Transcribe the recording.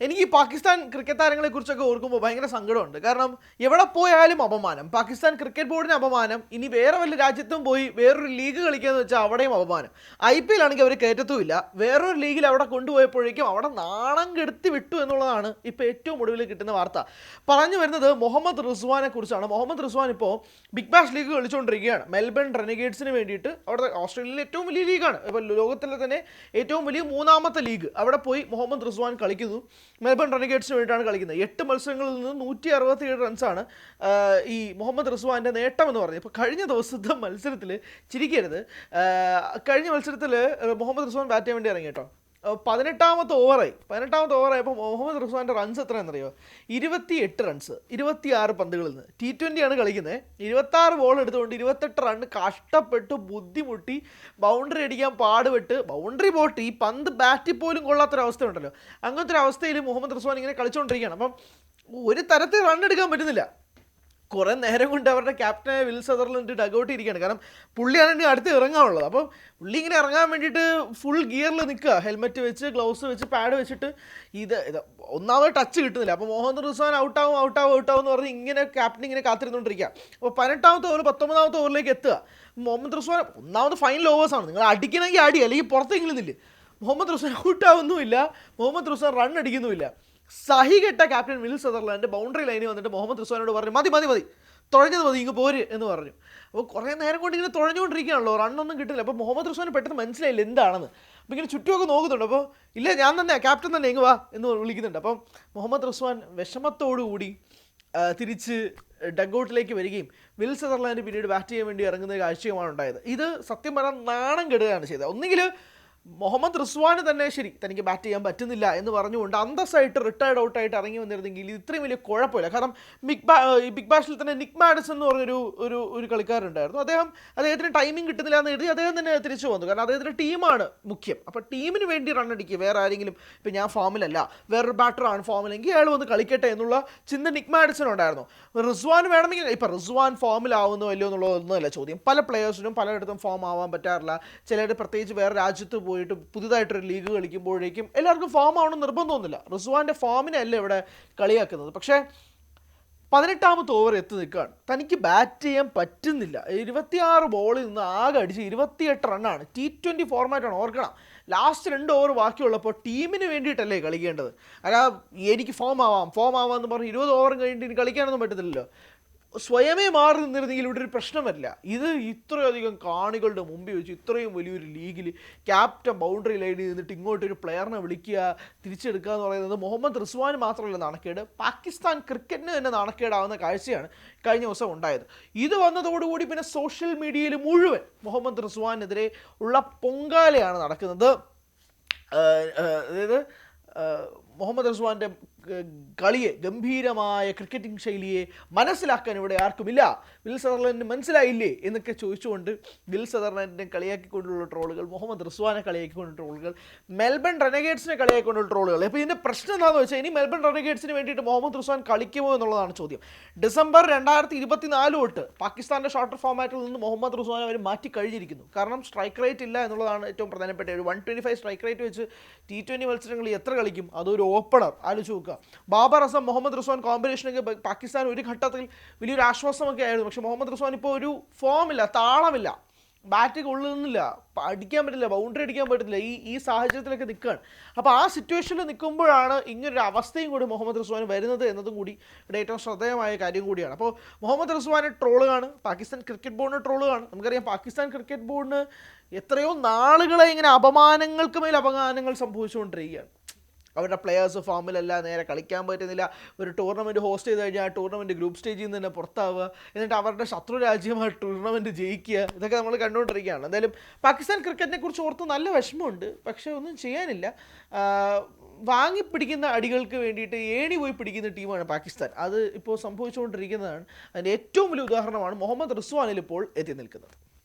എനിക്ക് പാകിസ്ഥാൻ ക്രിക്കറ്റ് താരങ്ങളെ കുറിച്ചൊക്കെ ഓർക്കുമ്പോൾ ഭയങ്കര സങ്കടമുണ്ട്. കാരണം എവിടെ പോയാലും അപമാനം. പാകിസ്ഥാൻ ക്രിക്കറ്റ് ബോർഡിന് അപമാനം. ഇനി വേറെ വല്ല രാജ്യത്തും പോയി വേറൊരു ലീഗ് കളിക്കുകയെന്ന് വെച്ചാൽ അവിടെയും അപമാനം. ഐ പി എൽ ആണെങ്കിൽ അവർ കയറ്റത്തുമില്ല. വേറൊരു ലീഗിൽ അവിടെ കൊണ്ടുപോയപ്പോഴേക്കും അവിടെ നാണം കെടുത്തി വിട്ടു എന്നുള്ളതാണ് ഇപ്പോൾ ഏറ്റവും ഒടുവിൽ കിട്ടുന്ന വാർത്ത. പറഞ്ഞു വരുന്നത് മുഹമ്മദ് റിസ്വാനെ കുറിച്ചാണ്. മുഹമ്മദ് റിസ്വാൻ ഇപ്പോൾ ബിഗ് ബാഷ് ലീഗ് കളിച്ചുകൊണ്ടിരിക്കുകയാണ് മെൽബൺ റെനഗേറ്റ്സിന് വേണ്ടിയിട്ട് അവിടെ ഓസ്ട്രേലിയയിലെ ഏറ്റവും വലിയ ലീഗാണ്. ഇപ്പോൾ ലോകത്തിലെ തന്നെ ഏറ്റവും വലിയ മൂന്നാമത്തെ ലീഗ്. അവിടെ പോയി മുഹമ്മദ് റിസ്വാൻ കളിക്കുന്നു. മെൽബൺ റെനഗേറ്റ്സിന് വേണ്ടിയിട്ടാണ് കളിക്കുന്നത്. എട്ട് മത്സരങ്ങളിൽ നിന്ന് നൂറ്റി അറുപത്തിയേഴ് റൺസാണ് ഈ മുഹമ്മദ് റിസ്വാന്റെ നേട്ടമെന്ന് പറഞ്ഞത്. ഇപ്പോൾ കഴിഞ്ഞ ദിവസത്തെ മത്സരത്തിൽ ചിരിക്കരുത്. കഴിഞ്ഞ മത്സരത്തിൽ മുഹമ്മദ് റിസ്വാൻ ബാറ്റ് ചെയ്യാൻ വേണ്ടി ഇറങ്ങി കേട്ടോ. പതിനെട്ടാമത്തെ ഓവറായി. പതിനെട്ടാമത്തെ ഓവറായപ്പോൾ മുഹമ്മദ് റിസ്വാന്റെ റൺസ് എത്രയാണെന്നറിയോ? ഇരുപത്തി എട്ട് റൺസ് ഇരുപത്തിയാറ് പന്തുകളിൽ നിന്ന്. ടി ട്വന്റിയാണ് കളിക്കുന്നത്. ഇരുപത്താറ് ബോൾ എടുത്തുകൊണ്ട് ഇരുപത്തെട്ട് റൺ കഷ്ടപ്പെട്ട് ബുദ്ധിമുട്ടി ബൗണ്ടറി അടിക്കാൻ പാടുപെട്ട് ബൗണ്ടറി പോട്ട് ഈ പന്ത് ബാറ്റിൽ പോലും കൊള്ളാത്തൊരവസ്ഥ ഉണ്ടല്ലോ അങ്ങനത്തെ ഒരു അവസ്ഥയിൽ മുഹമ്മദ് റിസ്വാൻ ഇങ്ങനെ കളിച്ചുകൊണ്ടിരിക്കുകയാണ് അപ്പം ഒരു തരത്തിൽ റൺ എടുക്കാൻ പറ്റുന്നില്ല. കുറേ നേരം കൊണ്ട് അവരുടെ ക്യാപ്റ്റനായ വിൽ സദർലൻഡ് ഡഗൗട്ട് ഇരിക്കുകയാണ്. കാരണം പുള്ളിയാണ് അടുത്ത് ഇറങ്ങാനുള്ളത്. അപ്പോൾ പുള്ളി ഇങ്ങനെ ഇറങ്ങാൻ വേണ്ടിയിട്ട് ഫുൾ ഗിയറിൽ നിൽക്കുക. ഹെൽമെറ്റ് വെച്ച് ഗ്ലൗസ് വെച്ച് പാഡ് വെച്ചിട്ട് ഇത് ഇത് ഒന്നാമത് ടച്ച് കിട്ടുന്നില്ല. അപ്പോൾ മോഹൻ റുസാൻ ഔട്ടാവും ഔട്ടാവും ഔട്ടാവും എന്ന് പറഞ്ഞ് ഇങ്ങനെ ക്യാപ്റ്റൻ ഇങ്ങനെ കാത്തിരുന്നുകൊണ്ടിരിക്കുക. അപ്പോൾ പതിനെട്ടാമത്തെ ഓവർ പത്തൊമ്പതാമത്തെ ഓവറിലേക്ക് എത്തുക. മുഹമ്മദ് റുസ്വാൻ ഒന്നാമത് ഫൈനൽ ഓവേഴ്സാണ് നിങ്ങൾ അടിക്കണമെങ്കിൽ അടി അല്ലെങ്കിൽ പുറത്തെങ്കിലും നില്ല്. മുഹമ്മദ് റിസ്വാൻ ഔട്ടാവുന്നുമില്ല. മുഹമ്മദ് റുസാൻ റൺ അടിക്കുന്നുമില്ല. സഹികെട്ട ക്യാപ്റ്റൻ വിൽ സദർലാൻഡ് ബൗണ്ടറി ലൈനിൽ വന്നിട്ട് മുഹമ്മദ് റുസാനോട് പറഞ്ഞു മതി മതി മതി. തുഴഞ്ഞത് മതി ഇങ്ങ് പോര് എന്ന് പറഞ്ഞു. അപ്പോൾ കുറേ നേരം കൊണ്ട് ഇങ്ങനെ തുഴഞ്ഞുകൊണ്ടിരിക്കുകയാണല്ലോ. റണ്ണൊന്നും കിട്ടില്ല. അപ്പോൾ മുഹമ്മദ് റുസാൻ പെട്ടെന്ന് മനസ്സിലായില്ല എന്താണെന്ന്. അപ്പോൾ ഇങ്ങനെ ചുറ്റുമൊക്കെ നോക്കുന്നുണ്ട്. അപ്പോൾ ഇല്ല ഞാൻ തന്നെ ക്യാപ്റ്റൻ തന്നെ ഇങ്ങ് വാ എന്ന് വിളിക്കുന്നുണ്ട്. അപ്പം മുഹമ്മദ് റുസ്വാൻ വിഷമത്തോടു കൂടി ആ, തിരിച്ച് ഡഗൗട്ടിലേക്ക് വരികയും വിൽ സദർലാൻഡ് പിന്നീട് ബാറ്റ് ചെയ്യാൻ വേണ്ടി ഇറങ്ങുന്ന കാഴ്ചയുമാണ് ഉണ്ടായത്. ഇത് സത്യം പറഞ്ഞാൽ നാണം കെടുകയാണ് ചെയ്തത്. ഒന്നുകിൽ മുഹമ്മദ് റിസ്വാന് തന്നെ ശരി തനിക്ക് ബാറ്റ് ചെയ്യാൻ പറ്റുന്നില്ല എന്ന് പറഞ്ഞുകൊണ്ട് അന്തസ്സായിട്ട് റിട്ടയർഡ് ഔട്ടായിട്ട് ഇറങ്ങി വന്നിരുന്നെങ്കിൽ ഇത് ഇത്രയും വലിയ കുഴപ്പമില്ല. കാരണം ബിഗ് ബാ ബിഗ് ബാഷിൽ തന്നെ നിക് മാഡിസൺ എന്ന് പറഞ്ഞൊരു ഒരു ഒരു കളിക്കാരുണ്ടായിരുന്നു. അദ്ദേഹം അദ്ദേഹത്തിന് ടൈമിംഗ് കിട്ടുന്നില്ല എന്ന് എഴുതി അദ്ദേഹം തന്നെ തിരിച്ചു വന്നു. കാരണം അദ്ദേഹത്തിന്റെ ടീമാണ് മുഖ്യം. അപ്പോൾ ടീമിന് വേണ്ടി റൺ അടിക്കുക. വേറെ ആരെങ്കിലും ഇപ്പം ഞാൻ ഫോമിലല്ല വേറൊരു ബാറ്ററാണ് ഫോമിലെങ്കിൽ അയാൾ വന്ന് കളിക്കട്ടെ എന്നുള്ള ചിന്ത നിക് മാഡിസൺ ഉണ്ടായിരുന്നു റിസ്വാൻ വേണമെങ്കിൽ ഇപ്പം റിസ്വാൻ ഫോമിലാവുന്നോ അല്ലയോ എന്നുള്ളതൊന്നുമല്ല ചോദ്യം. പല പ്ലേയേഴ്സിനും പലയിടത്തും ഫോം ആവാൻ പറ്റാറില്ല. ചിലർ പ്രത്യേകിച്ച് വേറെ രാജ്യത്ത് പോയിട്ട് പുതുതായിട്ടൊരു ലീഗ് കളിക്കുമ്പോഴേക്കും എല്ലാവർക്കും ഫോം ആവണം നിർബന്ധമൊന്നുമില്ല റിസ്വാന്റെ ഫോമിനെ അല്ല ഇവിടെ കളിയാക്കുന്നത്. പക്ഷേ പതിനെട്ടാമത്തെ ഓവർ എത്തി നിൽക്കുകയാണ്. തനിക്ക് ബാറ്റ് ചെയ്യാൻ പറ്റുന്നില്ല. ഇരുപത്തിയാറ് ബോളിൽ നിന്ന് ആകെ അടിച്ച് ഇരുപത്തിയെട്ട് റണ്ണാണ് ടി ട്വന്റി ഫോർമാറ്റാണ് ഓർക്കണം. ലാസ്റ്റ് രണ്ട് ഓവർ ബാക്കിയുള്ളപ്പോൾ ടീമിന് വേണ്ടിയിട്ടല്ലേ കളിക്കേണ്ടത്? അല്ല എനിക്ക് ഫോം ആവാം ഫോം ആവാമെന്ന് പറഞ്ഞ് ഇരുപത് ഓവറും കഴിഞ്ഞിട്ട് ഇനി കളിക്കാനൊന്നും പറ്റത്തില്ലല്ലോ. സ്വയമേ മാറി നിന്നിരുന്നെങ്കിൽ ഇവിടെ ഒരു പ്രശ്നമല്ല. ഇത് ഇത്രയധികം കാണികളുടെ മുമ്പിൽ വെച്ച് ഇത്രയും വലിയൊരു ലീഗിൽ ക്യാപ്റ്റൻ ബൗണ്ടറി ലൈനിൽ നിന്നിട്ട് ഇങ്ങോട്ട് ഒരു പ്ലെയറിനെ വിളിക്കുക തിരിച്ചെടുക്കുക എന്ന് പറയുന്നത് മുഹമ്മദ് റിസ്വാൻ മാത്രമല്ല നാണക്കേട്. പാകിസ്ഥാൻ ക്രിക്കറ്റിന് തന്നെ നാണക്കേടാവുന്ന കാഴ്ചയാണ് കഴിഞ്ഞ ദിവസം ഉണ്ടായത്. ഇത് വന്നതോടുകൂടി പിന്നെ സോഷ്യൽ മീഡിയയിൽ മുഴുവൻ മുഹമ്മദ് റിസ്വാനെതിരെ ഉള്ള പൊങ്കാലയാണ് നടക്കുന്നത്. അതായത് മുഹമ്മദ് റിസ്വാന്റെ കളിയെ ഗംഭീരമായ ക്രിക്കറ്റിംഗ് ശൈലിയെ മനസ്സിലാക്കാൻ ഇവിടെ ആർക്കുമില്ല. വിൽ സദർലൻഡിന് മനസ്സിലായില്ലേ എന്നൊക്കെ ചോദിച്ചുകൊണ്ട് വിൽ സദർലൻഡിനെ കളിയാക്കിക്കൊണ്ടുള്ള ട്രോളുകൾ മുഹമ്മദ് റിസ്വാനെ കളിയാക്കിക്കൊണ്ടുള്ള ട്രോളുകൾ മെൽബൺ റെനഗേറ്റ്സിനെ കളിയാക്കിക്കൊണ്ടുള്ള ട്രോളുകൾ. അപ്പോൾ ഇതിന്റെ പ്രശ്നം എന്താണെന്ന് വെച്ചാൽ ഇനി മെൽബൺ റെനഗേറ്റ്സിന് വേണ്ടിയിട്ട് മുഹമ്മദ് റിസ്വാൻ കളിക്കുമോ എന്നുള്ളതാണ് ചോദ്യം. ഡിസംബർ രണ്ടായിരത്തി ഇരുപത്തി നാല് തൊട്ട് പാകിസ്ഥാന്റെ ഷോർട്ടർ ഫോമാറ്റിൽ നിന്ന് മുഹമ്മദ് റിസ്വാൻ അവർ മാറ്റി കഴിഞ്ഞിരിക്കുന്നു. കാരണം സ്ട്രൈക്ക് റേറ്റ് ഇല്ല എന്നുള്ളതാണ് ഏറ്റവും പ്രധാനപ്പെട്ട ഒരു one twenty five strike rate വെച്ച് ടി ട്വന്റി മത്സരങ്ങളിൽ എത്ര കളിക്കും? അതൊരു ഓപ്പണർ ആലോചിച്ച് നോക്കുക. ബാബർ അസം മുഹമ്മദ് റിസ്വാൻ കോമ്പിനേഷനൊക്കെ പാകിസ്ഥാൻ ഒരു ഘട്ടത്തിൽ വലിയൊരു ആശ്വാസമൊക്കെ ആയിരുന്നു. പക്ഷേ മുഹമ്മദ് റിസ്വാൻ ഇപ്പോൾ ഒരു ഫോമില്ല താളമില്ല. ബാറ്റ് കൊള്ളുന്നില്ല അടിക്കാൻ പറ്റില്ല ബൗണ്ടറി അടിക്കാൻ പറ്റില്ല ഈ ഈ സാഹചര്യത്തിലൊക്കെ നിൽക്കുകയാണ്. അപ്പോൾ ആ സിറ്റുവേഷനിൽ നിൽക്കുമ്പോഴാണ് ഇങ്ങനൊരു അവസ്ഥയും കൂടി മുഹമ്മദ് റിസ്വാൻ വരുന്നത് എന്നതും കൂടി ഇവിടെ ഏറ്റവും ശ്രദ്ധേയമായ കാര്യം കൂടിയാണ്. അപ്പോൾ മുഹമ്മദ് റിസ്വാന് ട്രോളുകയാണ് പാകിസ്ഥാൻ ക്രിക്കറ്റ് ബോർഡിന് ട്രോളുകയാണ് നമുക്കറിയാം പാകിസ്ഥാൻ ക്രിക്കറ്റ് ബോർഡിന് എത്രയോ നാളുകളെ ഇങ്ങനെ അപമാനങ്ങൾക്ക് മേൽ അപമാനങ്ങൾ സംഭവിച്ചുകൊണ്ടിരിക്കുകയാണ്. അവരുടെ പ്ലെയേഴ്സ് ഫോമിലല്ല നേരെ കളിക്കാൻ പറ്റുന്നില്ല. ഒരു ടൂർണമെന്റ് ഹോസ്റ്റ് ചെയ്ത് കഴിഞ്ഞാൽ ആ ടൂർണമെന്റ് ഗ്രൂപ്പ് സ്റ്റേജിൽ നിന്ന് തന്നെ പുറത്താവുക. എന്നിട്ട് അവരുടെ ശത്രു രാജ്യമായ ടൂർണമെന്റ് ജയിക്കുക. ഇതൊക്കെ നമ്മൾ കണ്ടുകൊണ്ടിരിക്കുകയാണ്. എന്തായാലും പാകിസ്ഥാൻ ക്രിക്കറ്റിനെ കുറിച്ച് ഓർത്ത് നല്ല വിഷമമുണ്ട്. പക്ഷേ ഒന്നും ചെയ്യാനില്ല. വാങ്ങി വാങ്ങിപ്പിടിക്കുന്ന അടികൾക്ക് വേണ്ടിയിട്ട് ഏണി പോയി പിടിക്കുന്ന ടീമാണ് പാകിസ്ഥാൻ. അത് ഇപ്പോൾ സംഭവിച്ചുകൊണ്ടിരിക്കുന്നതാണ്. അതിന്റെ ഏറ്റവും വലിയ ഉദാഹരണമാണ് മുഹമ്മദ് റിസ്വാനിൽ ഇപ്പോൾ എത്തി നിൽക്കുന്നത്.